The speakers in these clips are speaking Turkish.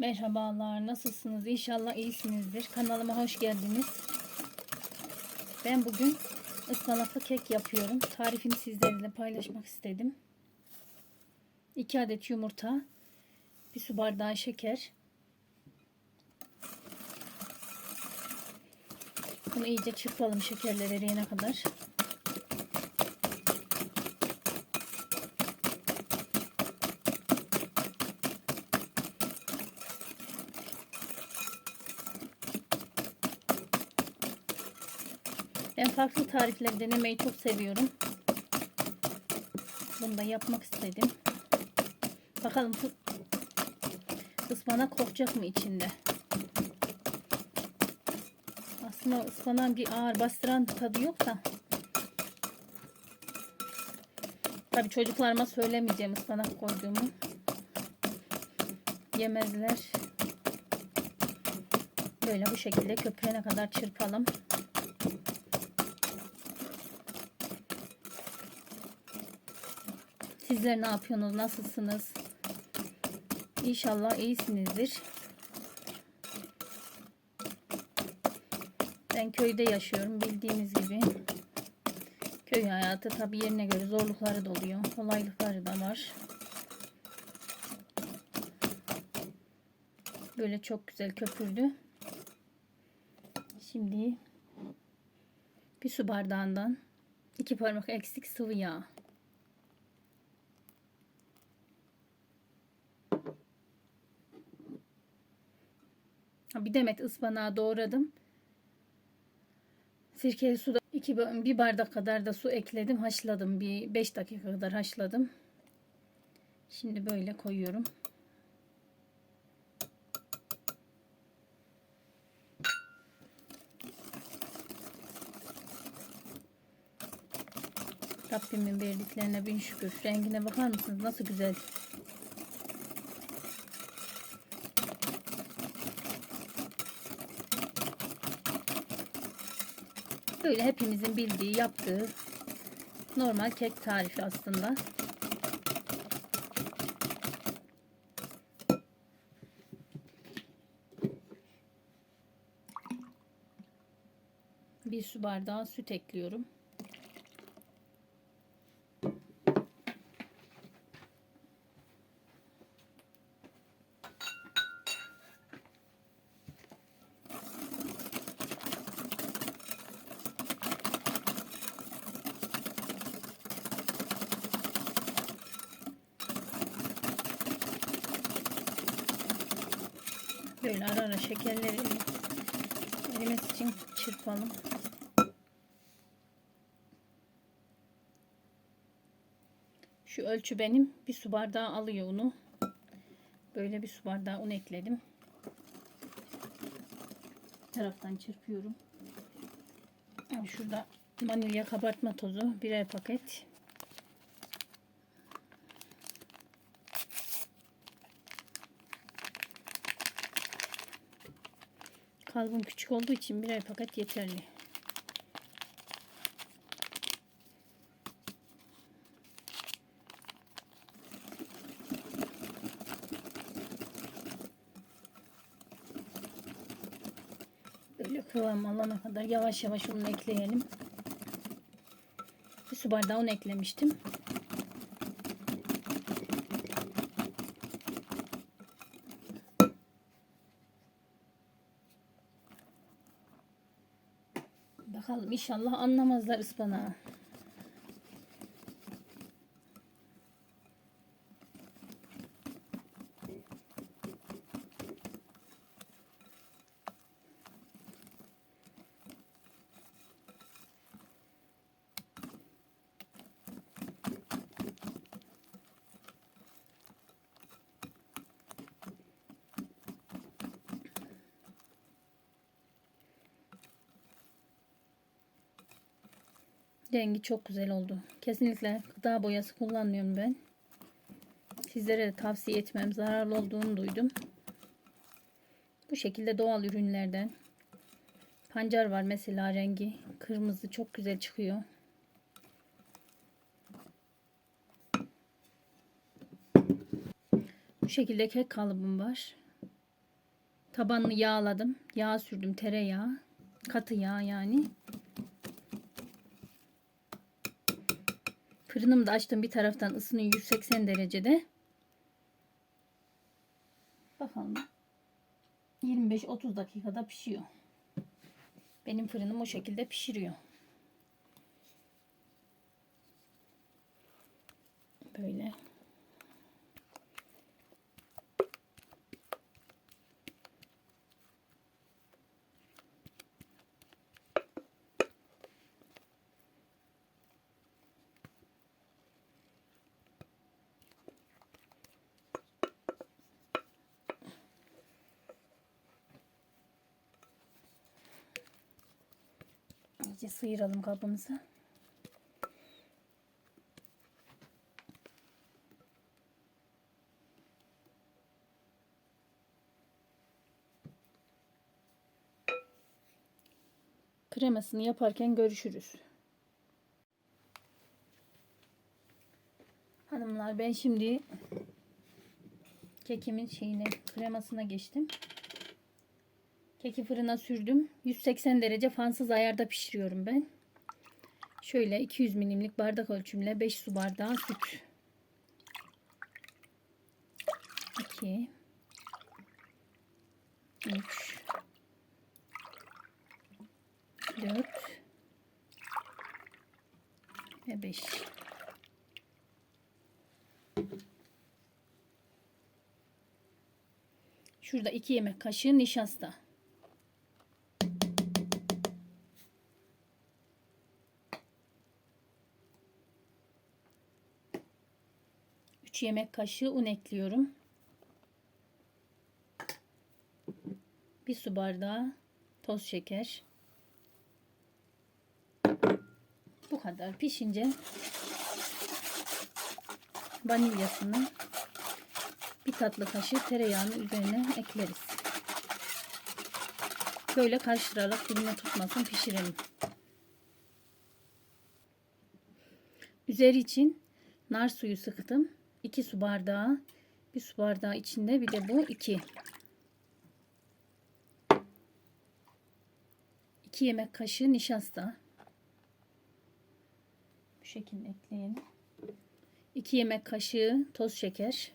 Merhabalar, nasılsınız? İnşallah iyisinizdir. Kanalıma hoş geldiniz. Ben bugün ıspanaklı kek yapıyorum. Tarifini sizlerle paylaşmak istedim. 2 adet yumurta, bir su bardağı şeker. Bunu iyice çırpalım şekerler eriyene kadar. Ben farklı tarifler denemeyi çok seviyorum. Bunu da yapmak istedim. Bakalım ıspanak kokacak mı içinde? Aslında ıspanağın bir ağır bastıran tadı yok da. Tabi çocuklarıma söylemeyeceğim ıspanak koyduğumu. Yemezler. Böyle bu şekilde köpüğüne kadar çırpalım. Sizler ne yapıyorsunuz? Nasılsınız? İnşallah iyisinizdir. Ben köyde yaşıyorum bildiğiniz gibi. Köy hayatı tabi yerine göre zorlukları da oluyor. Kolaylıkları da var. Böyle çok güzel köpürdü. Şimdi bir su bardağından iki parmak eksik sıvı yağ. Bir demet ıspanağı doğradım. Sirkeli suda iki, bir bardak kadar da su ekledim. Haşladım. Bir 5 dakika kadar haşladım. Şimdi böyle koyuyorum. Rabbimin verdiklerine bin şükür. Rengine bakar mısınız? Nasıl güzel. Böyle hepimizin bildiği, yaptığı normal kek tarifi aslında. Bir su bardağı süt ekliyorum. Böyle ara ara şekerleri erimesi için çırpalım. Şu ölçü benim. Bir su bardağı alıyor unu. Böyle bir su bardağı un ekledim. Bir taraftan çırpıyorum. Şurada vanilya kabartma tozu birer paket. Kalıbım küçük olduğu için birer paket yeterli. Böyle kıvam alana kadar yavaş yavaş onu ekleyelim. Bir su bardağı un eklemiştim. Bakalım inşallah anlamazlar ıspanağı. Rengi çok güzel oldu. Kesinlikle gıda boyası kullanmıyorum ben. Sizlere de tavsiye etmem. Zararlı olduğunu duydum. Bu şekilde doğal ürünlerden. Pancar var mesela rengi. Kırmızı çok güzel çıkıyor. Bu şekilde kek kalıbım var. Tabanını yağladım. Yağ sürdüm. Tereyağı. Katı yağ yani. Fırınımı da açtım. Bir taraftan ısınıyor 180 derecede. Bakalım. 25-30 dakikada pişiyor. Benim fırınım o şekilde pişiriyor. Böyle. İyice sıyıralım kabımızı. Kremasını yaparken görüşürüz. Hanımlar ben şimdi kekimin şeyine kremasına geçtim. Keki fırına sürdüm. 180 derece fansız ayarda pişiriyorum ben. Şöyle 200 milimlik bardak ölçümle 5 su bardağı süt. 2 3 4 ve 5 Şurada 2 yemek kaşığı nişasta. 3 yemek kaşığı un ekliyorum. 1 su bardağı toz şeker. Bu kadar pişince vanilyasını bir tatlı kaşığı tereyağını üzerine ekleriz. Böyle karıştırarak diline tutmasın pişirelim. Üzeri için nar suyu sıktım. 2 su bardağı. Bir su bardağı içinde bir de bu 2. 2 yemek kaşığı nişasta. Bu şekilde ekleyelim. 2 yemek kaşığı toz şeker.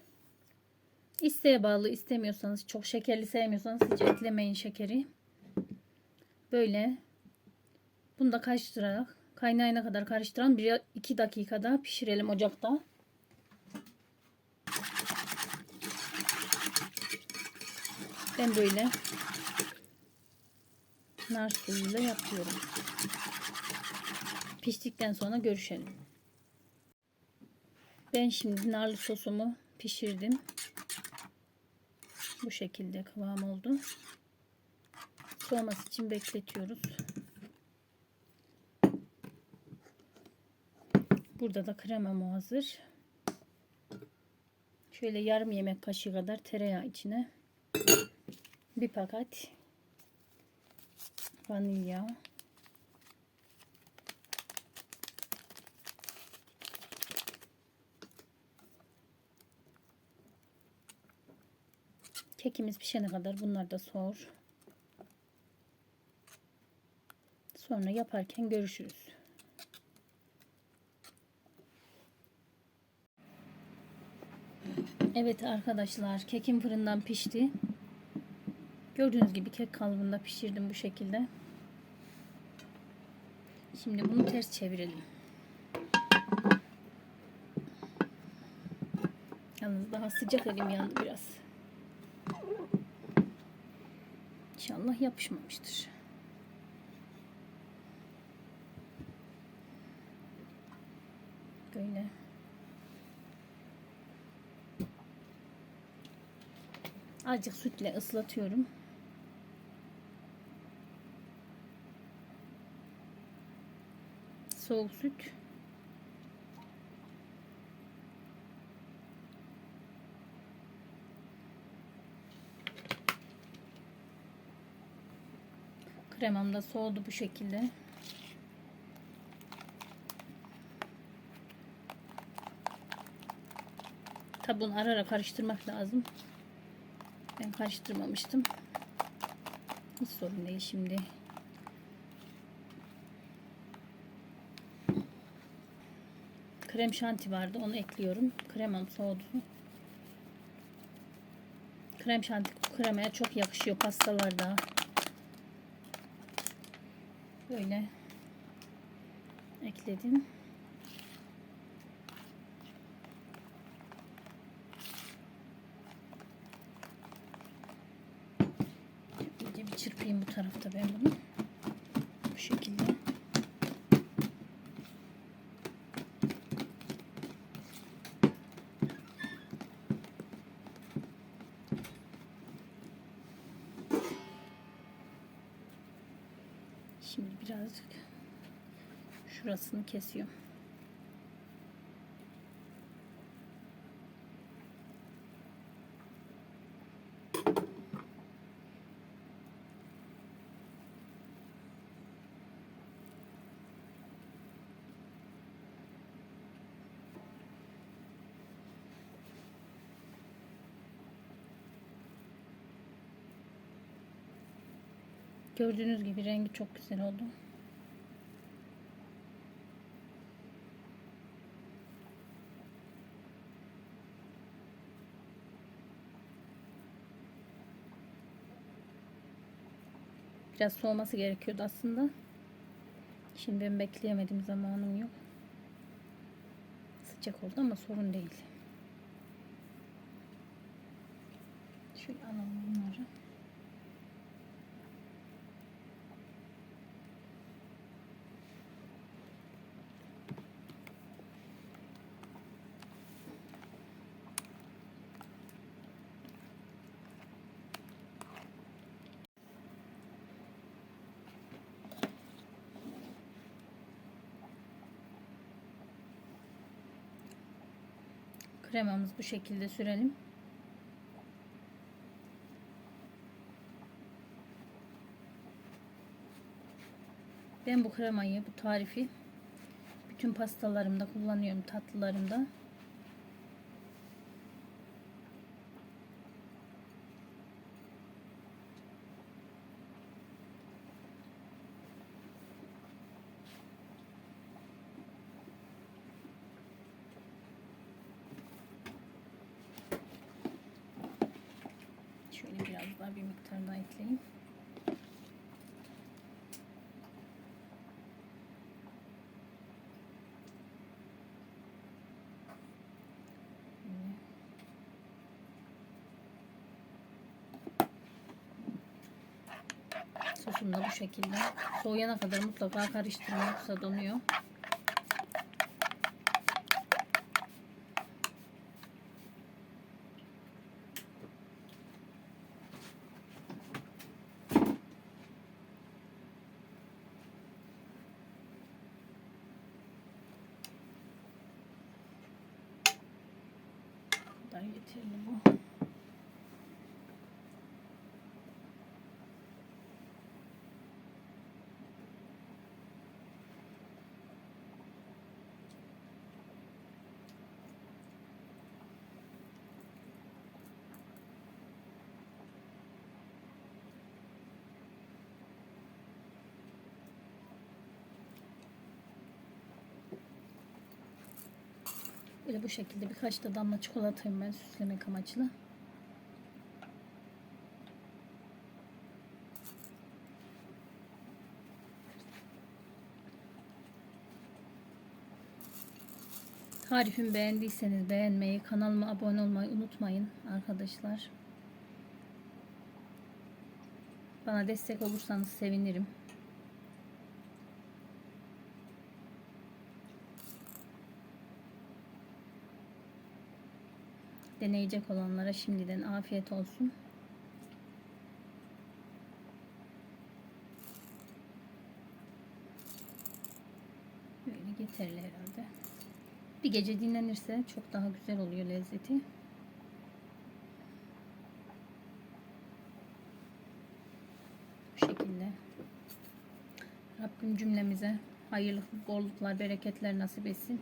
İsteğe bağlı istemiyorsanız çok şekerli sevmiyorsanız hiç eklemeyin şekeri. Böyle bunu da karıştırarak kaynayana kadar karıştıran 1-2 dakikada pişirelim ocakta. Ben böyle nar suyuyla yapıyorum. Piştikten sonra görüşelim. Ben şimdi narlı sosumu pişirdim. Bu şekilde kıvam oldu. Soğuması için bekletiyoruz. Burada da kremam hazır. Şöyle yarım yemek kaşığı kadar tereyağı içine bir paket vanilya. Kekimiz pişene kadar bunlar da soğur sonra yaparken görüşürüz. Evet arkadaşlar kekim fırından pişti Gördüğünüz gibi kek kalıbında pişirdim bu şekilde. Şimdi bunu ters çevirelim. Yalnız daha sıcak elim yandı biraz. İnşallah yapışmamıştır. Böyle. Azıcık sütle ıslatıyorum. Soğuk süt. Kremam da soğudu bu şekilde. Tabi bunu ara ara karıştırmak lazım. Ben karıştırmamıştım. Hiç sorun değil şimdi. Krem şanti vardı. Onu ekliyorum. Kremam soğudu. Krem şanti kremaya çok yakışıyor pastalarda. Böyle ekledim. İyice bir çırpayım bu tarafta ben bunu. Bu şekilde. Şimdi birazcık şurasını kesiyorum. Gördüğünüz gibi rengi çok güzel oldu. Biraz soğuması gerekiyordu aslında. Şimdi ben bekleyemedim zamanım yok. Sıcak oldu ama sorun değil. Şöyle alalım bunları. Kremamız bu şekilde sürelim. Ben bu kremayı, bu tarifi bütün pastalarımda kullanıyorum, tatlılarımda. Daha bir miktar daha ekleyeyim. Sosum da bu şekilde. Soğuyana kadar mutlaka karıştırın donuyor. Bu Böyle bu şekilde birkaç da damla çikolatayım ben süslemek amaçlı. Tarifimi beğendiyseniz beğenmeyi, kanalıma abone olmayı unutmayın arkadaşlar. Bana destek olursanız sevinirim. Deneyecek olanlara şimdiden afiyet olsun. Böyle yeterli herhalde. Bir gece dinlenirse çok daha güzel oluyor lezzeti. Bu şekilde. Rabbim cümlemize hayırlı bolluklar, bereketler nasip etsin.